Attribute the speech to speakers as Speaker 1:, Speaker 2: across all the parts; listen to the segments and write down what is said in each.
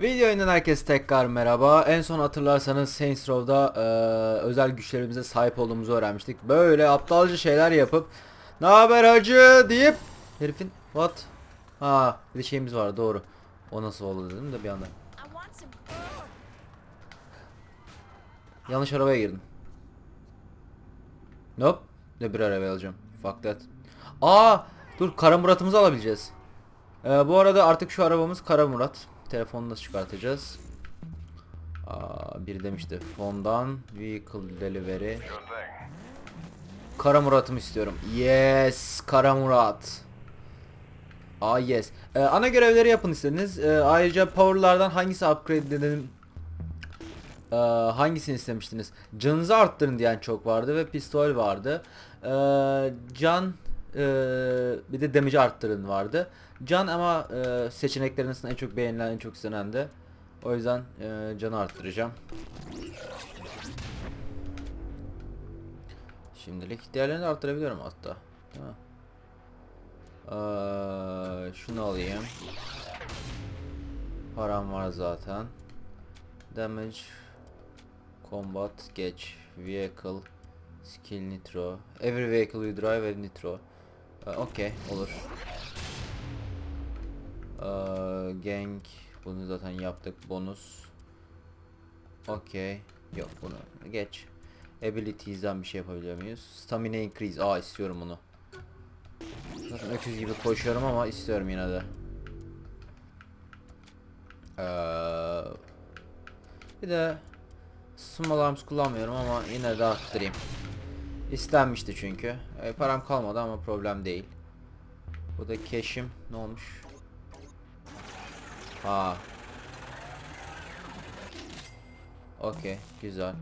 Speaker 1: Video oyundan herkes tekrar merhaba. En son hatırlarsanız Saints Row'da eee, özel güçlerimize sahip olduğumuzu öğrenmiştik. Böyle aptalca şeyler yapıp ne haber hacı deyip herifin what? Ha bir şeyimiz var doğru. O nasıl oldu dedim de bir anda. Yanlış arabaya girdim. Nope. Ne bir arabaya alacağım. Fuck that. Aa dur Kara Murat'ımızı alabileceğiz. Ee, bu arada artık şu arabamız Kara Murat. Telefonunu da çıkartacağız. Aa, biri demişti fondan vehicle delivery. Kara Murat'ımı istiyorum. Yes, Kara Murat. Aa yes. Ee, ana görevleri yapın istediniz. Ee, ayrıca power'lardan hangisi upgrade edelim ee, hangisini istemiştiniz? Canınızı arttırın diyen çok vardı ve pistol vardı. Ee, can ee, bir de damage'i arttırın vardı. Can ama seçeneklerin arasında en çok beğenilen, en çok istenen de. O yüzden ee, canı arttıracağım. Şimdilik diğerlerini de arttırabiliyorum hatta. Mi? Ee, şunu alayım. Param var zaten. Damage Combat geç Vehicle Skill Nitro Every vehicle you drive ve Nitro Ee, Okey olur Gang Bunu zaten yaptık bonus Okey Yok bunu geç Abilities'den bir şey yapabiliyor muyuz? Stamina increase Aa istiyorum bunu Zaten öküz gibi koşuyorum ama istiyorum yine de Ee, bir de Small arms kullanmıyorum ama yine de arttırayım. İstenmişti çünkü. E, param kalmadı ama problem değil. Bu da cash'im ne olmuş? Ha. Okey, güzel.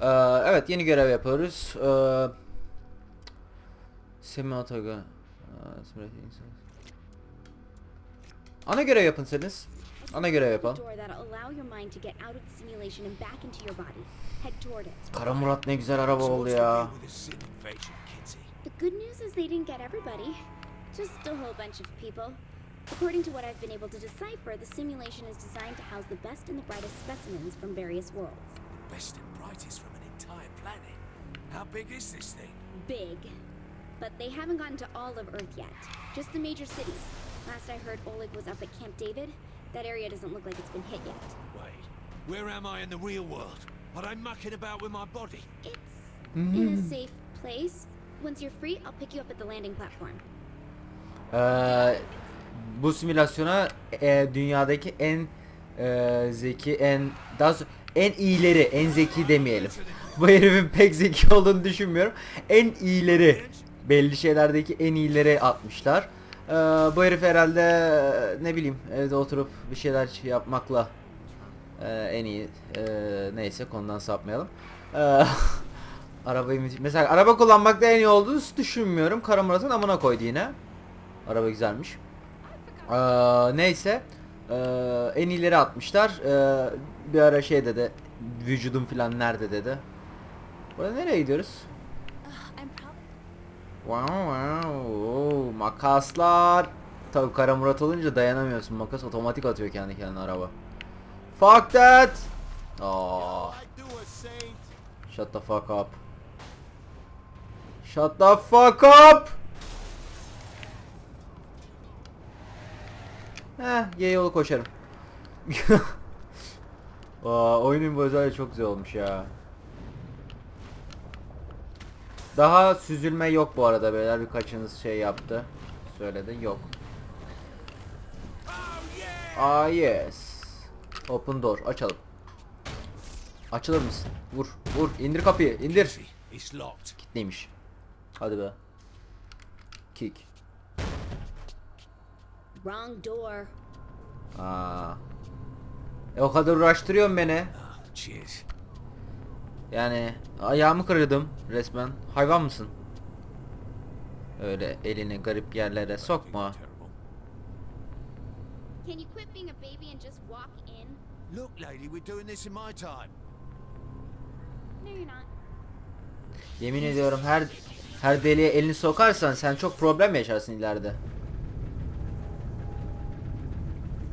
Speaker 1: Ee, evet, yeni görev yapıyoruz. Ee, Semi Otoga. Aa, simulating instance. Ana görev yapın siz. Ana görev yapalım. Kara Murat ne güzel araba oldu ya.
Speaker 2: The good news is they didn't get everybody. Just a whole bunch of people. According to what I've been able to decipher, the simulation is designed to house the best and the brightest specimens from various worlds.
Speaker 3: The best and brightest from an entire planet. How big is this thing?
Speaker 2: Big. But they haven't gotten to all of Earth yet. Just the major cities. Last I heard, Oleg was up at Camp David. That area doesn't look like it's been hit yet.
Speaker 3: Wait, where am I in the real world? Are I mucking about with my body?
Speaker 2: It's mm-hmm. in a safe place. Once you're free, I'll pick you up at the landing platform.
Speaker 1: Ee, bu simülasyona e, dünyadaki en e, zeki, en daha so- en iyileri, en zeki demeyelim. Bu herifin pek zeki olduğunu düşünmüyorum. En iyileri, belli şeylerdeki en iyileri atmışlar. Ee, bu herif herhalde e, ne bileyim evde oturup bir şeyler yapmakla e, en iyi e, neyse konudan sapmayalım. Ee, arabayı mesela araba kullanmakta en iyi olduğunu düşünmüyorum. Kara Murat'ın amına koydu yine. Araba güzelmiş. Ee, neyse. Ee, en iyileri atmışlar. Ee, bir ara şey dedi. Vücudum falan nerede dedi. Burada nereye gidiyoruz?
Speaker 2: Probably
Speaker 1: Wow wow. Oo, makaslar. Tabii Kara Murat olunca dayanamıyorsun. Makas otomatik atıyor kendi kendine araba. Fuck that. Aa, shut the fuck up. Shut the fuck up. Heh, Y yolu koşarım. Aa, oyunun bu özelliği çok güzel olmuş ya. Daha süzülme yok bu arada beyler birkaçınız şey yaptı. Söyledi yok. Ah yes. Open door açalım. Açılır mısın? Vur vur indir kapıyı indir.
Speaker 3: It's locked.
Speaker 1: Kitleymiş. Hadi be. Kick.
Speaker 2: Wrong door.
Speaker 1: Aa. E o kadar uğraştırıyorsun beni.
Speaker 3: Ah, cheers.
Speaker 1: Yani ayağımı kırdım resmen. Hayvan mısın? Öyle elini garip yerlere sokma.
Speaker 2: Can you quit being a baby and just walk in?
Speaker 3: Look, lady, we're doing this in my time.
Speaker 2: No, you're not.
Speaker 1: Yemin ediyorum her her deliğe elini sokarsan sen çok problem yaşarsın ileride.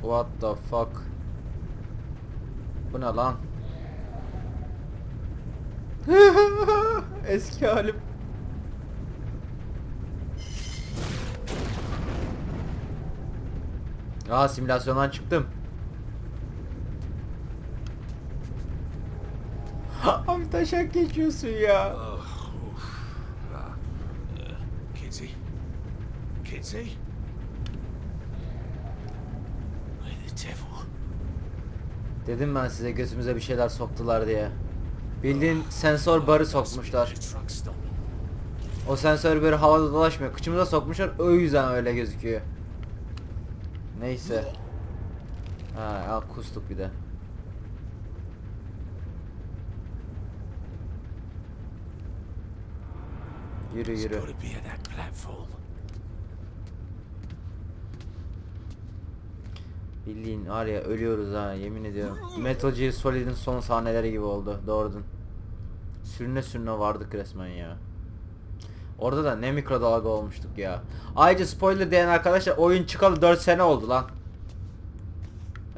Speaker 1: What the fuck? Bu ne lan? Eski halim. Aa simülasyondan çıktım. Abi taşak geçiyorsun ya.
Speaker 3: Oh, oof. Ah, Kinsey? Kinsey?
Speaker 1: Dedim ben size gözümüze bir şeyler soktular diye. Bildiğin sensör barı sokmuşlar. O sensör böyle havada dolaşmıyor. Kıçımıza sokmuşlar. O yüzden öyle gözüküyor. Neyse. Ha, al kustuk bir de. Yürü yürü.
Speaker 3: gotta be at that platform.
Speaker 1: Bildiğin var ya ölüyoruz ha yemin ediyorum. Metal Gear Solid'in son sahneleri gibi oldu. Doğrudun. Sürüne sürüne vardık resmen ya. Orada da ne mikrodalga olmuştuk ya. Ayrıca spoiler diyen arkadaşlar oyun çıkalı 4 sene oldu lan.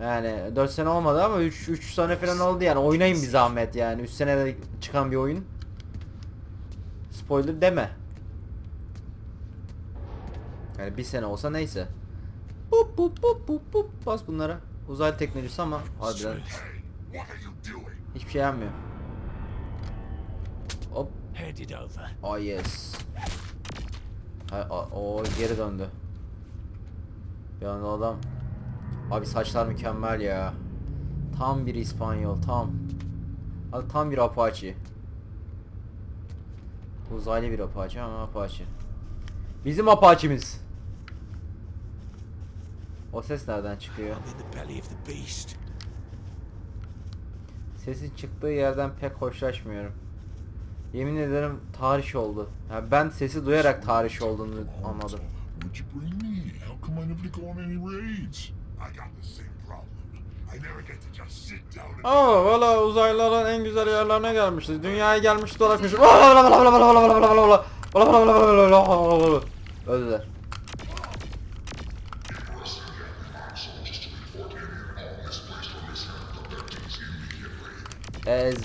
Speaker 1: Yani 4 sene olmadı ama 3 3 sene falan oldu yani. Oynayın bir zahmet yani. 3 senede çıkan bir oyun. Spoiler deme. Yani bir sene olsa neyse. Bup bup bup bup bup bas bunlara. Uzay teknolojisi ama harbiden hiçbir şey yapmıyor. Hop. Oh yes. Ha, o, o geri döndü. Bir anda adam. Abi saçlar mükemmel ya. Tam bir İspanyol tam. Abi tam bir Apache. Uzaylı bir Apache ama Apache. Bizim Apache'miz. O ses nereden çıkıyor?
Speaker 3: I'm in the belly of the beast.
Speaker 1: Sesin çıktığı yerden pek hoşlaşmıyorum. Yemin ederim tarih oldu. Yani ben sesi duyarak tarih olduğunu anladım.
Speaker 4: What'd you bring me? How come I never go on any raids? I got the same problem. I never get to just sit down and
Speaker 1: Aa valla uzaylıların en güzel yerlerine gelmişiz. Dünyaya gelmiş dolaşmış. Öldüler. Ez.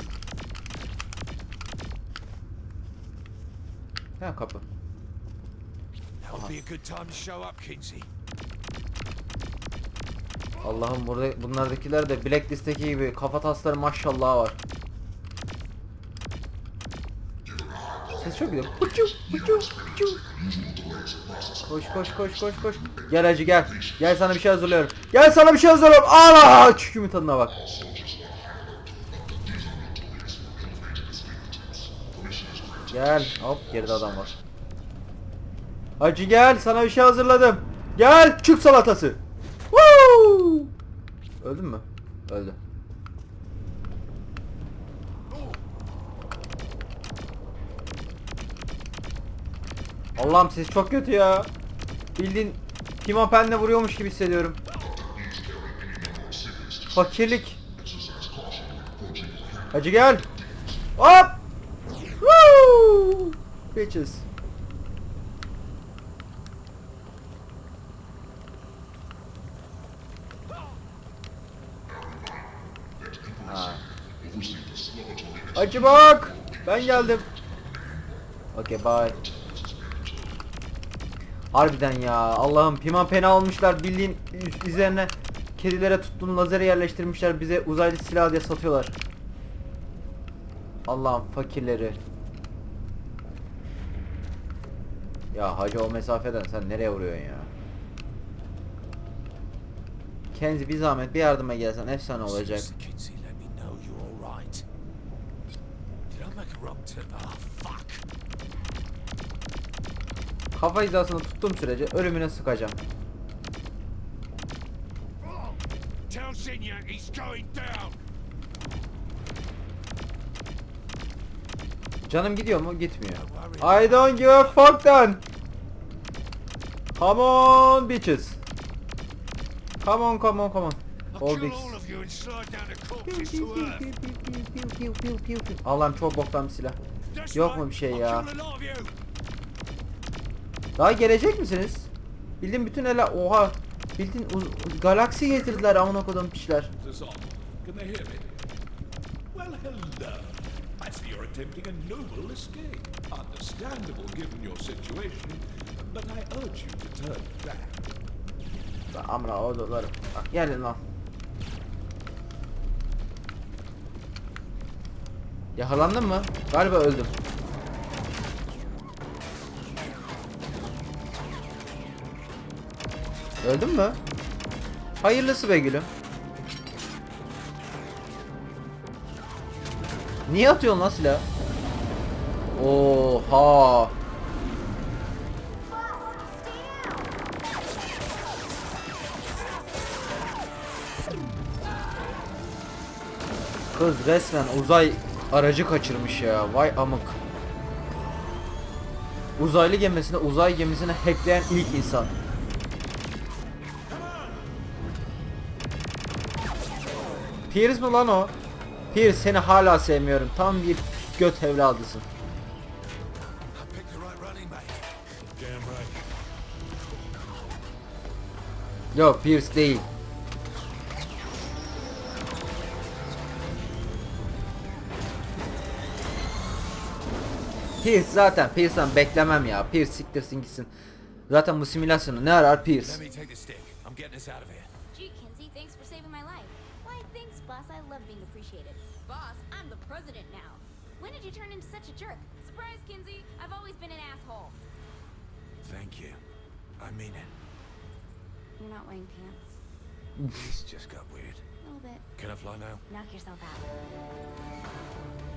Speaker 1: Ha kapı.
Speaker 3: That would be a good time to show up, Kinsey.
Speaker 1: Allah'ım burada bunlardakiler de Blacklist'teki gibi kafa tasları maşallah var. Ses çok güzel. Puçu, puçu, puçu. Koş koş koş koş koş. Gel hacı gel. Gel sana bir şey hazırlıyorum. Gel sana bir şey hazırlıyorum. Ana! Çükümün tadına bak. Gel. Hop geride adam var. Hacı gel sana bir şey hazırladım. Gel çık salatası. Woo! Öldün mü? Öldü. Allah'ım ses çok kötü ya. Bildiğin pimapenle vuruyormuş gibi hissediyorum. Fakirlik. Hacı gel. Hop. Bitches. Ha. Hacı bak. Ben geldim. Okay bye. Harbiden ya Allah'ım piman pena almışlar bildiğin üz- üzerine kedilere tuttuğun lazeri yerleştirmişler bize uzaylı silah diye satıyorlar. Allah'ım fakirleri. Ya hacı o mesafeden sen nereye vuruyorsun ya? Kenzi bir zahmet bir yardıma gelsen efsane olacak.
Speaker 3: Seriously, Kinsey, let me know you're all right. Did I make a wrong turn? Fuck.
Speaker 1: Kafa hizasını tuttuğum sürece ölümüne sıkacağım. Canım gidiyor mu? Gitmiyor. I don't give a fuck then. Come on bitches. Come on come on come on. All
Speaker 3: earth.
Speaker 1: Allah'ım çok boktan bir silah. Yok mu bir şey ya? Daha gelecek misiniz? Bildiğin bütün ele oha. Bildiğin galaksi getirdiler amına kodum piçler.
Speaker 3: Well, hello. I see you're attempting a noble escape. Understandable given your situation, but I urge you to turn back.
Speaker 1: Lan Amına odaları. Bak gelin lan. Yakalandın mı? Galiba öldüm. Öldün mü? Hayırlısı be gülüm. Niye atıyorsun lan silahı? Oha. Kız resmen uzay aracı kaçırmış ya. Vay amık. Uzaylı gemisine uzay gemisini hackleyen ilk insan. Pierce mi lan o? Pierce seni hala sevmiyorum. Tam bir göt evladısın. Yok Pierce değil. Pierce zaten Pierce'den beklemem ya. Pierce siktirsin gitsin. Zaten bu simülasyonu ne arar Pierce?
Speaker 2: When did you turn into such a jerk? Surprise, Kinsey. I've always been an asshole.
Speaker 3: Thank you. I mean it.
Speaker 2: You're not wearing pants.
Speaker 3: This just got weird.
Speaker 2: A little bit.
Speaker 3: Can I fly now?
Speaker 2: Knock yourself out.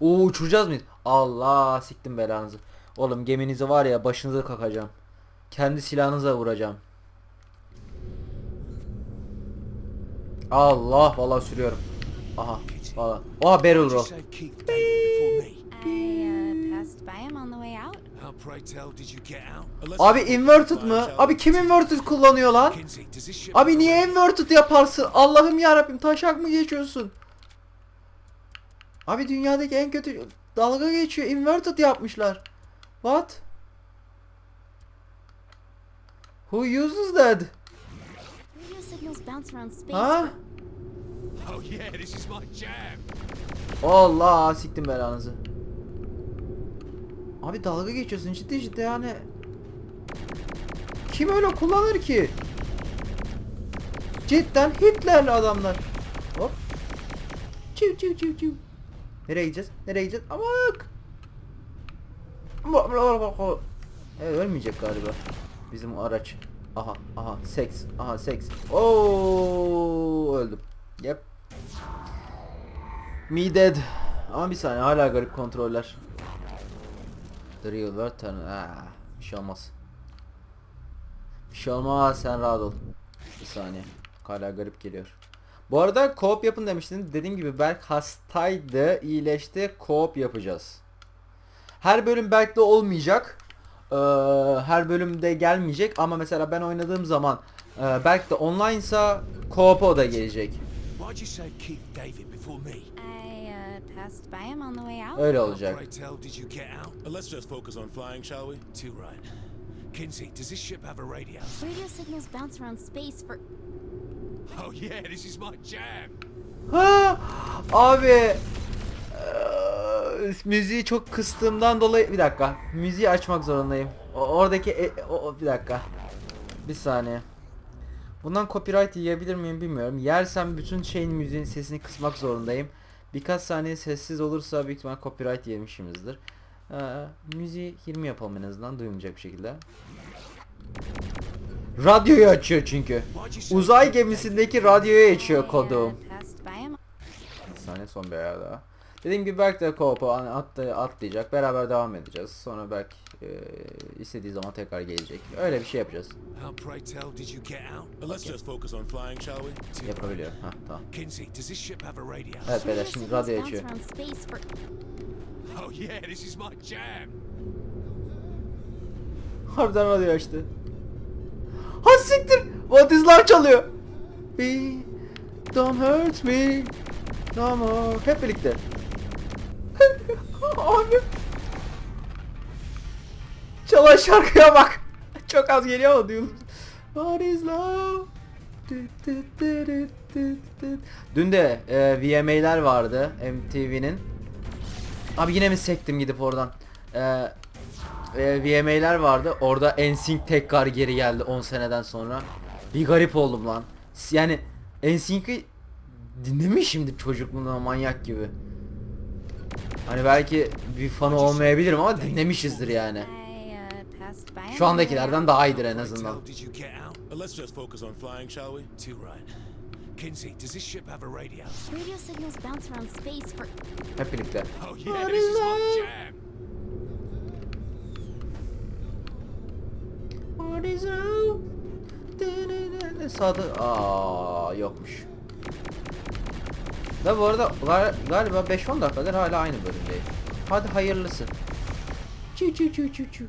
Speaker 1: Oo uçuracağız mıyız? Allah siktim belanızı. Oğlum geminizi var ya başınıza kakacağım. Kendi silahınıza vuracağım. Allah vallahi sürüyorum. Aha valla. Oha barrel roll. Abi inverted mı? Abi kim inverted kullanıyor lan? Abi niye inverted yaparsın? Allah'ım ya taşak mı geçiyorsun? Abi dünyadaki en kötü dalga geçiyor. Inverted yapmışlar. What? Who uses that?
Speaker 2: Radio signals bounce around space.
Speaker 1: Ha?
Speaker 3: Oh yeah, this is my jam.
Speaker 1: Allah siktim belanızı. Abi dalga geçiyorsun ciddi ciddi yani. Kim öyle kullanır ki? Cidden Hitlerli adamlar. Hop. Çiv çiv çiv çiv. Nereye gideceğiz? Nereye gideceğiz? Amık. Evet, ölmeyecek galiba. Bizim araç. Aha aha seks. Aha seks. Oo öldüm. Yep. Me dead. Ama bir saniye hala garip kontroller. The real world turn. Ah, bir şey olmaz. Bir şey olmaz sen rahat ol. Bir saniye. Hala garip geliyor. Bu arada co-op yapın demiştin. Dediğim gibi Berk hastaydı. iyileşti. Co-op yapacağız. Her bölüm Berk'te olmayacak. Ee, her bölümde gelmeyecek ama mesela ben oynadığım zaman e, Berk de online'sa co-op'a da gelecek.
Speaker 2: Uh.
Speaker 1: Öyle olacak.
Speaker 3: pray tell did you get out?
Speaker 4: Let's just focus on flying, shall we?
Speaker 3: Too right. Kinsey, does this ship have a radio?
Speaker 2: Radio signals bounce around space for.
Speaker 3: Oh yeah, this is my jam.
Speaker 1: Abi müziği çok kıstığımdan dolayı bir dakika müziği açmak zorundayım. Oradaki e- o- bir dakika. Bir saniye. Bundan copyright yiyebilir miyim bilmiyorum. Yersem bütün şeyin müziğin sesini kısmak zorundayım. Birkaç saniye sessiz olursa büyük ihtimal copyright yemişimizdir. Ee, müziği 20 yapalım en azından duyulmayacak bir şekilde. Radyoyu açıyor çünkü. Uzay gemisindeki radyoyu açıyor kodum. Bir saniye son bir ayar daha. Dediğim gibi Berk de hani atla- atlayacak. Beraber devam edeceğiz. Sonra Berk e, istediği zaman tekrar gelecek. Öyle bir şey yapacağız.
Speaker 3: Right.
Speaker 1: Yapabiliyorum. Ha tamam. Evet beyler şimdi radyo açıyor.
Speaker 3: Oh yeah, this is my jam.
Speaker 1: Harbiden radyo açtı. Ha siktir. What is Love çalıyor. Be don't hurt me. More. Hep birlikte. Abi. Çalan şarkıya bak. Çok az geliyor ama duyulur. What is love? Dün de e, VMA'ler vardı MTV'nin. Abi yine mi sektim gidip oradan? E, e, VMA'ler vardı. Orada NSYNC tekrar geri geldi 10 seneden sonra. Bir garip oldum lan. Yani NSYNC'i dinlemişimdir çocukluğumda manyak gibi. Hani belki bir fanı olmayabilirim ama dinlemişizdir yani. Şu andakilerden daha iyidir en azından.
Speaker 5: Tell, did you get out?
Speaker 6: Let's just focus on flying, shall we?
Speaker 5: Too right. Kinsey, does this ship have a radio?
Speaker 2: Radio signals bounce around space for.
Speaker 1: Hep birlikte.
Speaker 5: Oh yeah, this is my jam.
Speaker 1: Sağda aa yokmuş. Da bu arada gal- galiba 5-10 dakikadır hala aynı bölümdeyim. Hadi hayırlısı. Çu çu çu çu çu.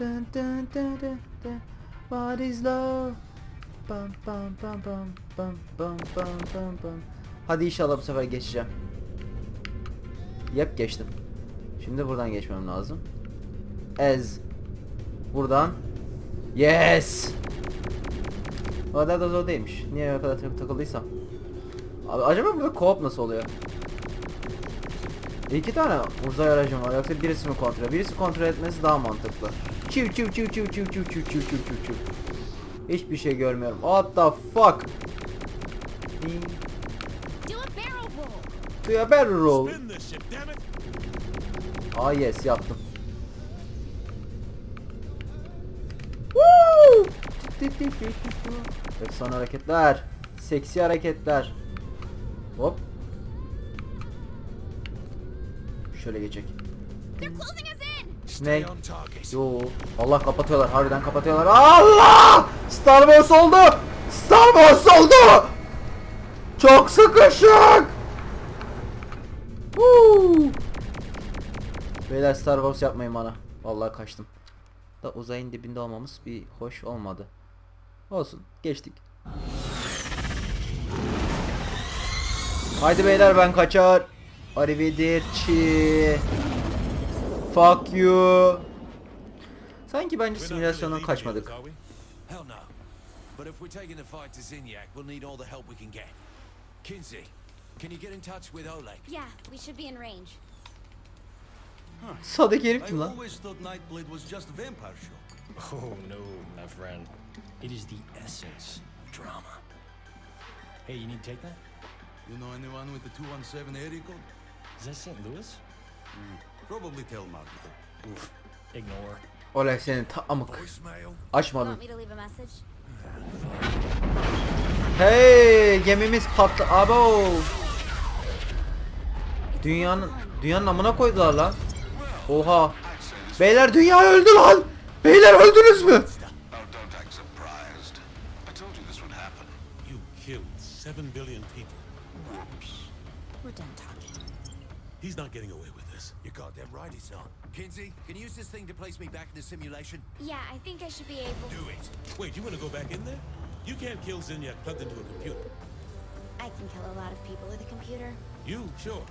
Speaker 1: Dun dun dun dun dun. What is love? Bam bam bam bam bam bam bam bam bam. Hadi inşallah bu sefer geçeceğim. Yep geçtim. Şimdi buradan geçmem lazım. Ez. Buradan. Yes. O kadar da zor değilmiş. Niye o kadar tak- takıldıysam. Abi acaba burada co-op nasıl oluyor? İki tane uzay aracım var yoksa birisi mi kontrol? Birisi kontrol etmesi daha mantıklı. Çiv çiv çiv çiv çiv çiv çiv çiv çiv çiv çiv. Hiçbir şey görmüyorum. What the fuck?
Speaker 2: Do a barrel roll!
Speaker 1: Ah yes yaptım. Efsane hareketler. Seksi hareketler. Hop. Şöyle geçecek. Ne? Yo Allah kapatıyorlar harbiden kapatıyorlar. Allah! Star Wars oldu! Star Wars oldu! Çok sıkışık! Woo! Beyler Star Wars yapmayın bana. Vallahi kaçtım. Da uzayın dibinde olmamız bir hoş olmadı. Olsun geçtik. Haydi beyler ben kaçar. Arrivederci. Fuck you. Sanki bence simülasyondan kaçmadık.
Speaker 5: But if we're taking the fight to Zinyak, we'll need all the help we can get. Kinsey, can you get in touch with Oleg?
Speaker 2: Yeah, we should be in range.
Speaker 1: Sağdaki herif
Speaker 7: I
Speaker 1: kim lan?
Speaker 7: always thought Nightblade was just a vampire show.
Speaker 8: Oh no, my friend. It is the essence of drama. Hey, you need to take that?
Speaker 7: You know anyone with the 217 area code?
Speaker 8: Is that St. Louis?
Speaker 7: Probably Telmark.
Speaker 8: Oof. Ignore.
Speaker 1: Olay senin ta amık.
Speaker 5: Voicemail?
Speaker 1: Açmadın.
Speaker 2: Want me to leave a message?
Speaker 1: Hey gemimiz patlı. Abo. Dünyanın dünyanın amına koydular lan. Oha. Beyler dünya öldü lan. Beyler öldünüz mü?
Speaker 6: 7 billion people.
Speaker 4: Whoops.
Speaker 2: We're done talking.
Speaker 6: He's not getting away with this.
Speaker 5: You're goddamn right he's not. Kinsey, can you use this thing to place me back in the simulation?
Speaker 2: Yeah, I think I should be able...
Speaker 5: Do it!
Speaker 6: Wait, you want to go back in there? You can't kill Zinyak plugged into a computer.
Speaker 2: I can kill a lot of people with a computer.
Speaker 6: You? Sure.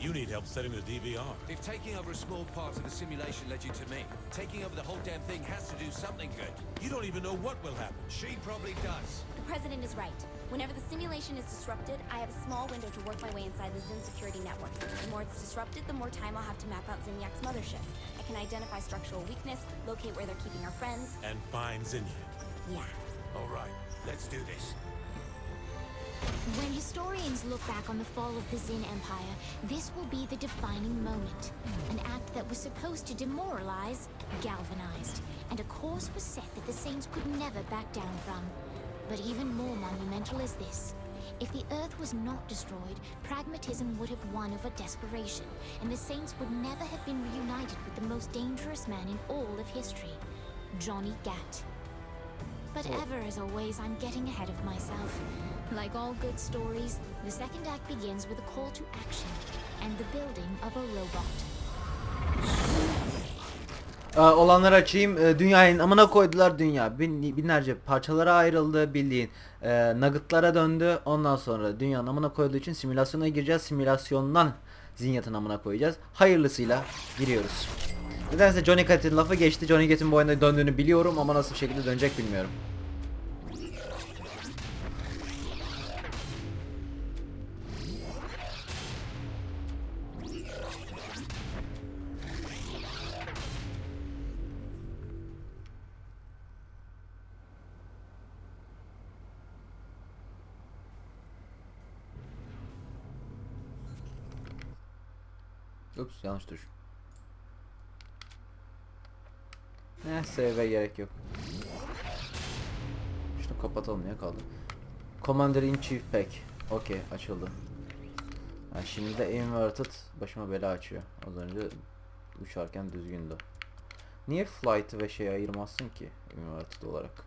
Speaker 6: You need help setting the DVR.
Speaker 5: If taking over a small part of the simulation led you to me, taking over the whole damn thing has to do something good.
Speaker 6: You don't even know what will happen.
Speaker 5: She probably does.
Speaker 2: The President is right. Whenever the simulation is disrupted, I have a small window to work my way inside the Zin security network. The more it's disrupted, the more time I'll have to map out Zinyak's mothership. I can identify structural weakness, locate where they're keeping our friends.
Speaker 6: And find Zinyak.
Speaker 2: Yeah.
Speaker 5: All right, let's do this.
Speaker 9: When historians look back on the fall of the Zin Empire, this will be the defining moment. An act that was supposed to demoralize, galvanized, and a course was set that the Saints could never back down from. But even more monumental is this. If the Earth was not destroyed, pragmatism would have won over desperation, and the Saints would never have been reunited with the most dangerous man in all of history, Johnny Gat. But ever as always, I'm getting ahead of myself. Like all good stories, the second act begins with a call to action and the building of a robot.
Speaker 1: Ee, olanları açayım. Ee, dünyayın amına koydular dünya. Bin, binlerce parçalara ayrıldı bildiğin. Ee, nuggetlara döndü. Ondan sonra dünyanın amına koyduğu için simülasyona gireceğiz. Simülasyondan zihniyatın amına koyacağız. Hayırlısıyla giriyoruz. Nedense Johnny Cat'in lafı geçti. Johnny Cat'in bu oyunda döndüğünü biliyorum ama nasıl bir şekilde dönecek bilmiyorum. Ups yanlış tuş. Ne save gerek yok. Şunu kapatalım ya kaldı. Commander in Chief Pack. Okey açıldı. Ha, şimdi de inverted başıma bela açıyor. Az önce uçarken düzgündü. Niye flight ve şey ayırmazsın ki inverted olarak?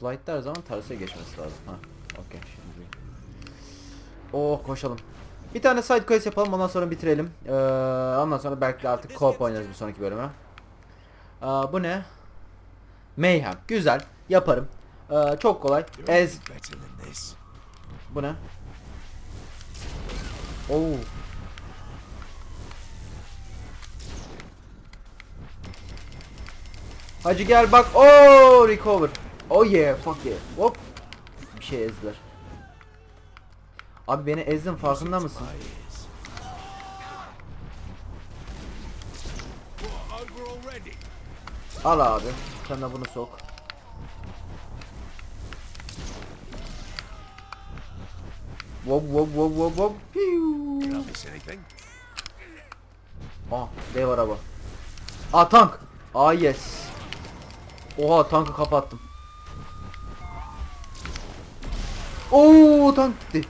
Speaker 1: Flight her zaman terse geçmesi lazım. Ha, okey şimdi. Oh koşalım. Bir tane side quest yapalım ondan sonra bitirelim. Ee, ondan sonra belki artık co-op oynarız bir sonraki bölüme. Aa, bu ne? Mayhem. Güzel. Yaparım. Ee, çok kolay. Ez. Bu ne? Oo. Hacı gel bak. Oo recover. Oh yeah, fuck yeah. Hop. Bir şey ezdiler. Abi beni ezdin farkında mısın? Al abi. Sen de bunu sok. Wop wop wop wop wop. Aa dev araba. Aa tank. Aa yes. Oha tankı kapattım. Oo tank gitti.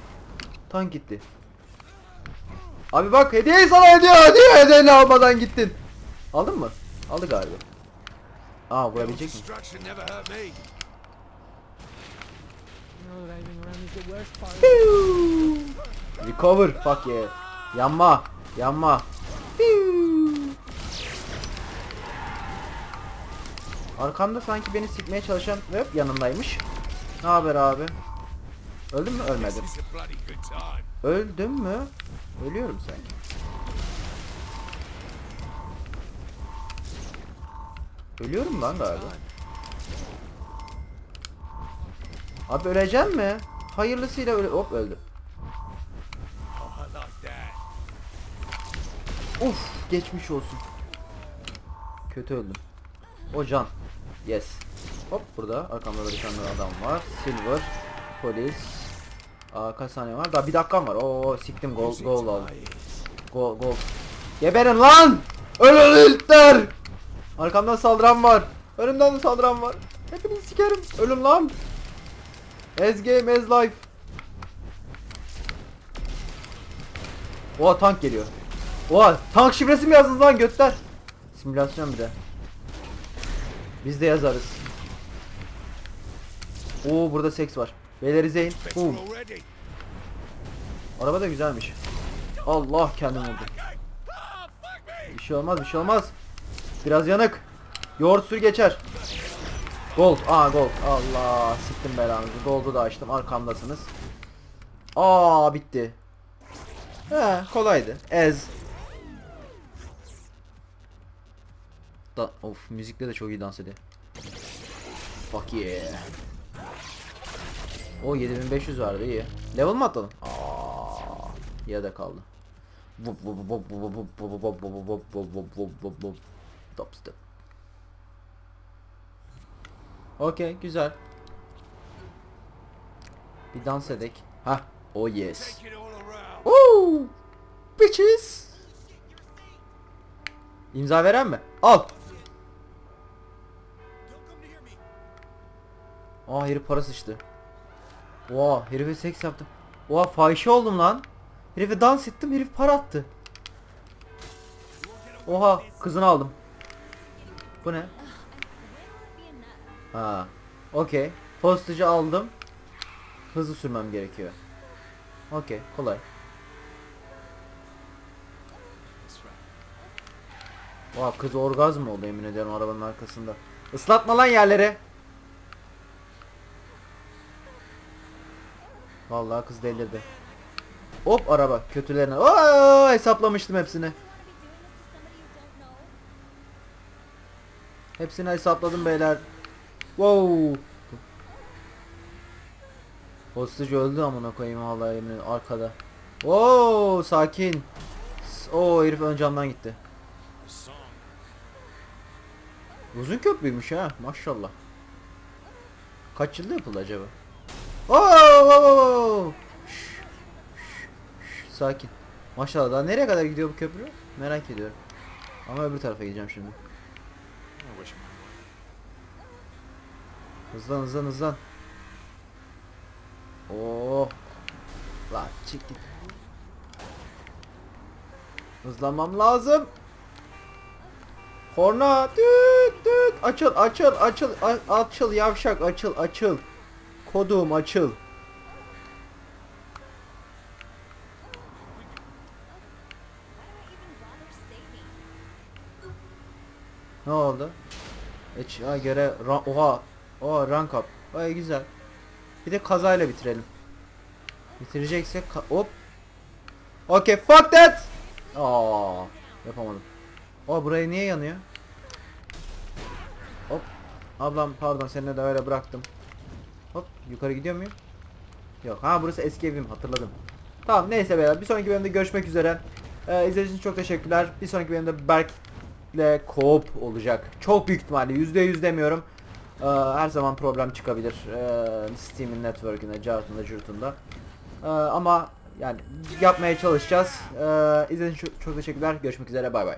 Speaker 1: Tank gitti. Abi bak hediye sana hediye hediye hediyeni almadan gittin. Aldın mı? Aldı galiba. Aa vurabilecek mi? Recover. Fuck yeah. Yanma. Yanma. Arkamda sanki beni sikmeye çalışan ve yanındaymış. Ne haber abi? Öldün mü? Ölmedim. Öldüm mü? Ölüyorum sanki. Ölüyorum lan galiba. Abi öleceğim mi? Hayırlısıyla öyle hop öldüm. Uf geçmiş olsun. Kötü öldüm. O can. Yes. Hop burada arkamda da bir tane adam var. Silver. Polis. Aa kaç saniye var? Daha bir dakikam var. Oo siktim gol gol aldım. Gol gol. Geberin lan! Ölün ilkler! Arkamdan saldıran var. Önümden de saldıran var. Hepinizi sikerim. Ölün lan. Ez game ez life. Oha tank geliyor. Oha tank şifresi mi yazdınız lan götler? Simülasyon bir de. Biz de yazarız. Oo burada seks var. Beyler izleyin. Boom. Araba da güzelmiş. Allah kendim vurdu. Bir şey olmaz bir şey olmaz. Biraz yanık. Yoğurt sür geçer. Gold. Aa gold. Allah siktim belanızı. Gold'u da açtım. Arkamdasınız. Aa bitti. He kolaydı. Ez. Da of müzikle de çok iyi dans ediyor. Fuck yeah. O 7500 vardı iyi. Level mi atladım? Aa, ya da kaldı. Top step. Okey güzel. Bir dans edek. Ha. Oh yes. Woo! Bitches. İmza veren mi? Al. Aa herif para sıçtı. Oha herife seks yaptım. Oha fahişe oldum lan. Herife dans ettim herif para attı. Oha kızını aldım. Bu ne? Ha. Okey. Postacı aldım. Hızlı sürmem gerekiyor. Okey kolay. Oha kız orgazm oldu yemin ediyorum arabanın arkasında. Islatma lan yerleri. Vallahi kız delirdi. Hop araba kötülerine. Oo, hesaplamıştım hepsini. Hepsini hesapladım beyler. Wow. Hostage öldü amına koyayım vallahi yemin arkada. Oo sakin. Oo herif ön camdan gitti. Uzun köprüymüş ha maşallah. Kaç yılda yapıldı acaba? Oo. Şş, şş, şş, sakin. Maşallah daha nereye kadar gidiyor bu köprü? Merak ediyorum. Ama öbür tarafa gideceğim şimdi. Hızlan hızlan hızlan. Oo. Lan çık git. Hızlanmam lazım. Korna düt düt açıl açıl açıl açıl yavşak açıl açıl. Kodum açıl. Ne oldu? HA göre ra- oha oha rank up. Ay güzel. Bir de kazayla bitirelim. Bitireceksek hop. Okay fuck that. Aa yapamadım. O burayı niye yanıyor? Hop. Ablam pardon seni de öyle bıraktım. Hop yukarı gidiyor muyum? Yok. Ha burası eski evim hatırladım. Tamam neyse beyler bir sonraki bölümde görüşmek üzere. Ee, izlediğiniz için çok teşekkürler. Bir sonraki bölümde Berk'le co-op olacak. Çok büyük ihtimalle %100 demiyorum. Ee, her zaman problem çıkabilir. Ee, Steam'in network'ünde, cartında, curtunda. Ee, ama yani yapmaya çalışacağız. Ee, izlediğiniz için çok teşekkürler. Görüşmek üzere. Bay bay.